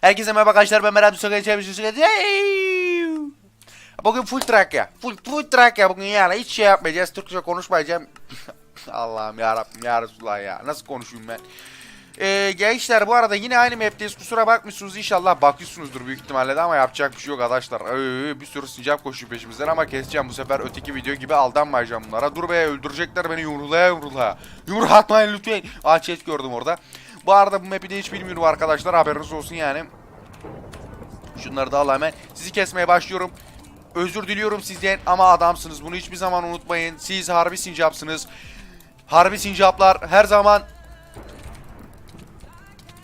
Herkese merhaba arkadaşlar ben Berat Müsaade Çevirisi Bugün full track ya. Full, full track ya bugün yani hiç şey yapmayacağız. Türkçe konuşmayacağım. Allah'ım ya Rabbim ya Resulullah ya. Nasıl konuşayım ben? Ee, gençler bu arada yine aynı map'teyiz. Kusura bakmışsınız inşallah bakıyorsunuzdur büyük ihtimalle de ama yapacak bir şey yok arkadaşlar. Ee, bir sürü sincap koşuyor peşimizden ama keseceğim bu sefer öteki video gibi aldanmayacağım bunlara. Dur be öldürecekler beni yumruğaya yumruğaya. Yumruğa atmayın lütfen. Aa chat gördüm orada. Bu arada bu map'i de hiç bilmiyorum arkadaşlar haberiniz olsun yani. Şunları da al hemen. Sizi kesmeye başlıyorum. Özür diliyorum sizden ama adamsınız. Bunu hiçbir zaman unutmayın. Siz harbi sincapsınız. Harbi sincaplar her zaman...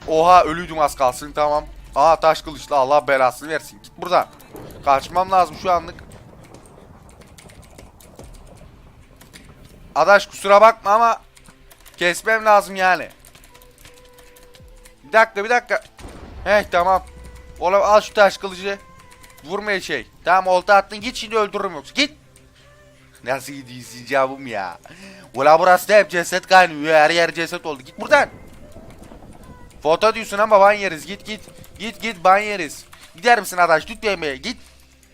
Oha ölüydüm az kalsın tamam. Aa taş kılıçlı Allah belasını versin. Git buradan. Kaçmam lazım şu anlık. Adaş kusura bakma ama kesmem lazım yani. Bir dakika bir dakika. Heh tamam. Oğlum al şu taş kılıcı. Vurmaya şey. Tamam olta attın git şimdi öldürürüm yoksa. Git. Nasıl gidiyorsun cevabım ya. Ula burası da hep ceset kaynıyor. Her yer ceset oldu. Git buradan. Foto diyorsun ama ban yeriz. Git git. Git git ban yeriz. Gider misin adaş? Lütfen be. Git.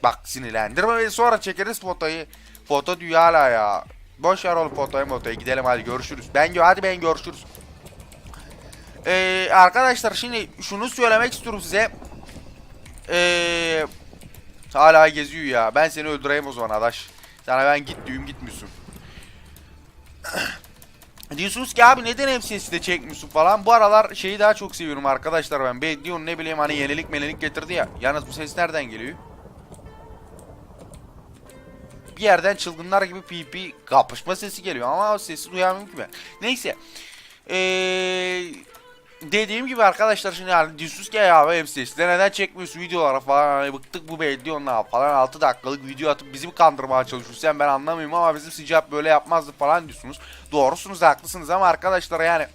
Bak sinirlendirme beni sonra çekeriz fotoyu. Foto diyor hala ya. Boş ver oğlum fotoyu fotoyu. Gidelim hadi görüşürüz. Ben hadi ben görüşürüz. Ee, arkadaşlar şimdi şunu söylemek istiyorum size. Ee, hala geziyor ya. Ben seni öldüreyim o zaman adaş. Sana ben git diyorum gitmiyorsun. Diyorsunuz ki abi neden hepsini de çekmiyorsun falan. Bu aralar şeyi daha çok seviyorum arkadaşlar ben. Diyorum ne bileyim hani yenilik menilik getirdi ya. Yalnız bu ses nereden geliyor? Bir yerden çılgınlar gibi pp kapışma sesi geliyor ama o sesi duyamıyorum ki ben. Neyse. Eee dediğim gibi arkadaşlar şimdi yani diyorsunuz ki ya MCS'de neden çekmiyorsun videolara falan hani bıktık bu belli onunla falan 6 dakikalık video atıp bizi mi kandırmaya çalışıyorsun sen ben anlamıyorum ama bizim sıcak böyle yapmazdı falan diyorsunuz. Doğrusunuz haklısınız ama arkadaşlar yani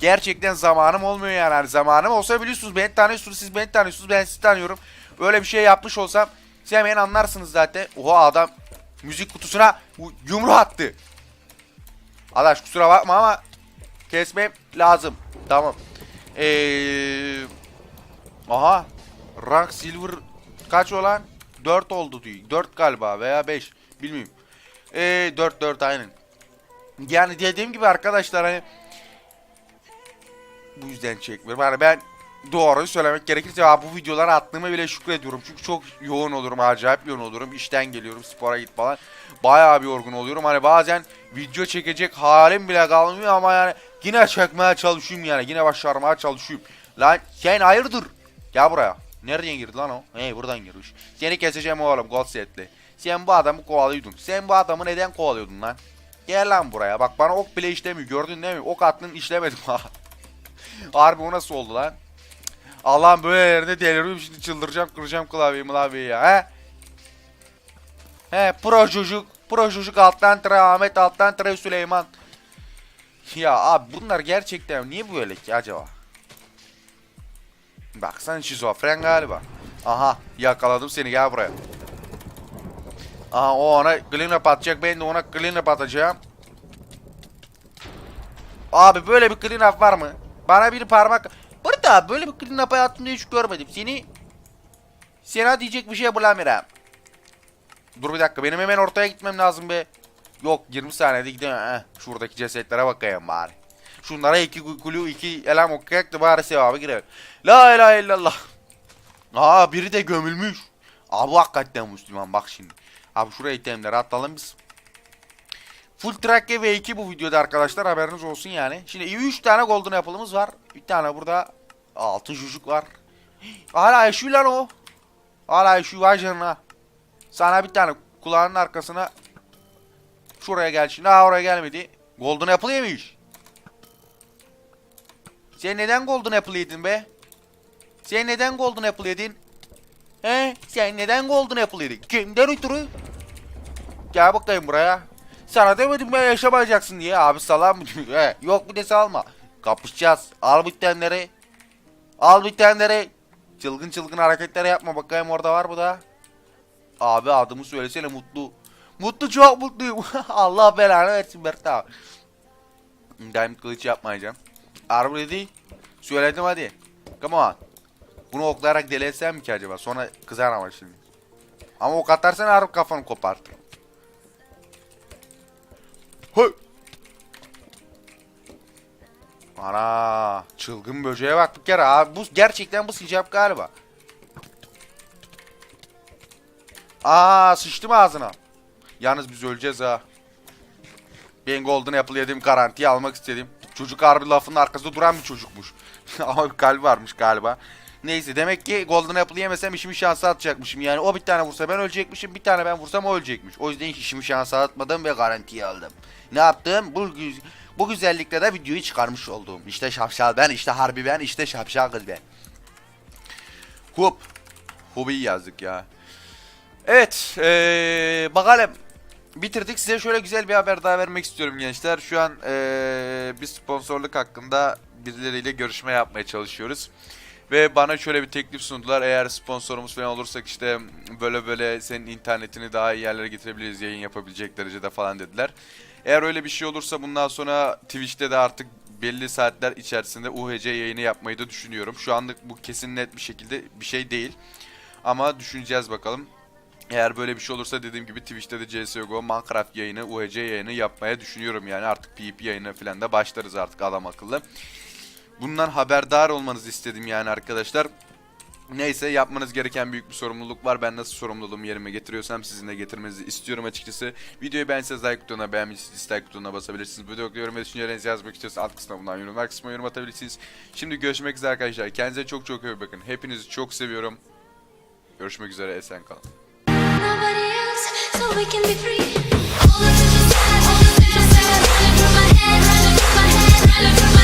gerçekten zamanım olmuyor yani. yani zamanım olsa biliyorsunuz beni tanıyorsunuz siz beni tanıyorsunuz ben sizi tanıyorum. Öyle bir şey yapmış olsam siz hemen anlarsınız zaten. Oha adam müzik kutusuna yumruğu attı. Adaş kusura bakma ama kesmem lazım. Tamam. Ee, aha. Rank silver kaç olan? 4 oldu diyor. 4 galiba veya 5. Bilmiyorum. Ee, 4 4 aynen. Yani dediğim gibi arkadaşlar hani bu yüzden çekmiyorum. Hani ben doğruyu söylemek gerekirse abi bu videoları attığıma bile şükrediyorum. Çünkü çok yoğun olurum, acayip yoğun olurum. İşten geliyorum, spora git falan. Bayağı bir yorgun oluyorum. Hani bazen video çekecek halim bile kalmıyor ama yani yine çekmeye çalışıyorum yani. Yine başarmaya çalışıyorum. Lan sen hayırdır? Gel buraya. Nereden girdi lan o? Hey buradan girmiş. Seni keseceğim oğlum gold setli. Sen bu adamı kovalıyordun. Sen bu adamı neden kovalıyordun lan? Gel lan buraya. Bak bana ok bile işlemiyor. Gördün değil mi? Ok attın işlemedim ha. Harbi o nasıl oldu lan? Allah'ım böyle yerinde deliriyorum şimdi çıldıracağım kıracağım klavyeyi klavyeyi ya he? He pro çocuk pro çocuk alttan tıra Ahmet alttan tıra Süleyman. Ya abi bunlar gerçekten niye böyle ki acaba? Bak sen şizofren galiba. Aha yakaladım seni gel buraya. Aha o ona clean up atacak ben de ona clean up atacağım. Abi böyle bir clean var mı? Bana bir parmak... Burada böyle bir clean up hayatımda hiç görmedim. Seni... Sana diyecek bir şey bulamıyorum. Dur bir dakika benim hemen ortaya gitmem lazım be. Yok 20 saniyede gidemem. Heh, şuradaki cesetlere bakayım bari. Şunlara iki kulu iki elam okuyak da bari sevabı girelim. La ilahe illallah. Aa biri de gömülmüş. Abi hakikaten Müslüman bak şimdi. Abi şuraya itemleri atalım biz. Full track V2 bu videoda arkadaşlar haberiniz olsun yani. Şimdi 3 tane golden apple'ımız var. Bir tane burada altın çocuk var. Hala yaşıyor lan o. Hala yaşıyor vay canına. Sana bir tane kulağının arkasına şuraya gel şimdi. Ha oraya gelmedi. Golden apple yemiş. Sen neden golden apple yedin be? Sen neden golden apple yedin? He? Sen neden golden apple yedin? Kimden ötürü? Gel bakayım buraya. Sana demedim ben yaşamayacaksın diye. Abi salam mı. He, yok bir de salma. Kapışacağız. Al bitenleri. Al bitenleri. Çılgın çılgın hareketler yapma bakayım orada var bu da. Abi adımı söylesene mutlu. Mutlu çok mutluyum. Allah belanı versin Mert abi. Diamond kılıç yapmayacağım. Armor dedi. Söyledim hadi. Come on. Bunu oklayarak deli etsem mi ki acaba? Sonra kızar ama şimdi. Ama ok atarsan harbi kafanı kopartır. Hey. Ana çılgın böceğe bak bir kere abi bu gerçekten bu sıcak galiba. Aa sıçtım ağzına. Yalnız biz öleceğiz ha. Ben Golden Apple yedim garantiye almak istedim. Çocuk harbi lafının arkasında duran bir çocukmuş. Ama bir kalbi varmış galiba. Neyse demek ki Golden Apple yemesem işimi şansa atacakmışım. Yani o bir tane vursa ben ölecekmişim. Bir tane ben vursam o ölecekmiş. O yüzden işimi şansa atmadım ve garantiye aldım. Ne yaptım? Bu, bu güzellikle de videoyu çıkarmış oldum. İşte şapşal ben, işte harbi ben, işte şapşal kız ben. Hup. Hup'u yazdık ya. Evet, ee, bakalım. Bitirdik. Size şöyle güzel bir haber daha vermek istiyorum gençler. Şu an ee, bir sponsorluk hakkında birileriyle görüşme yapmaya çalışıyoruz. Ve bana şöyle bir teklif sundular. Eğer sponsorumuz falan olursak işte böyle böyle senin internetini daha iyi yerlere getirebiliriz. Yayın yapabilecek derecede falan dediler. Eğer öyle bir şey olursa bundan sonra Twitch'te de artık belli saatler içerisinde UHC yayını yapmayı da düşünüyorum. Şu anlık bu kesin net bir şekilde bir şey değil. Ama düşüneceğiz bakalım. Eğer böyle bir şey olursa dediğim gibi Twitch'te de CSGO, Minecraft yayını, UHC yayını yapmaya düşünüyorum. Yani artık PvP yayını falan da başlarız artık adam akıllı. Bundan haberdar olmanızı istedim yani arkadaşlar. Neyse yapmanız gereken büyük bir sorumluluk var. Ben nasıl sorumluluğumu yerime getiriyorsam sizin de getirmenizi istiyorum açıkçası. Videoyu beğenseniz like butonuna, beğenmişsiniz dislike butonuna basabilirsiniz. Bu videoda yorum ve düşüncelerinizi yazmak istiyorsanız alt kısmına bundan yorumlar kısmına yorum atabilirsiniz. Şimdi görüşmek üzere arkadaşlar. Kendinize çok çok iyi bakın. Hepinizi çok seviyorum. Görüşmek üzere esen kalın. All the things you all the things through my head, running through my head, through my head.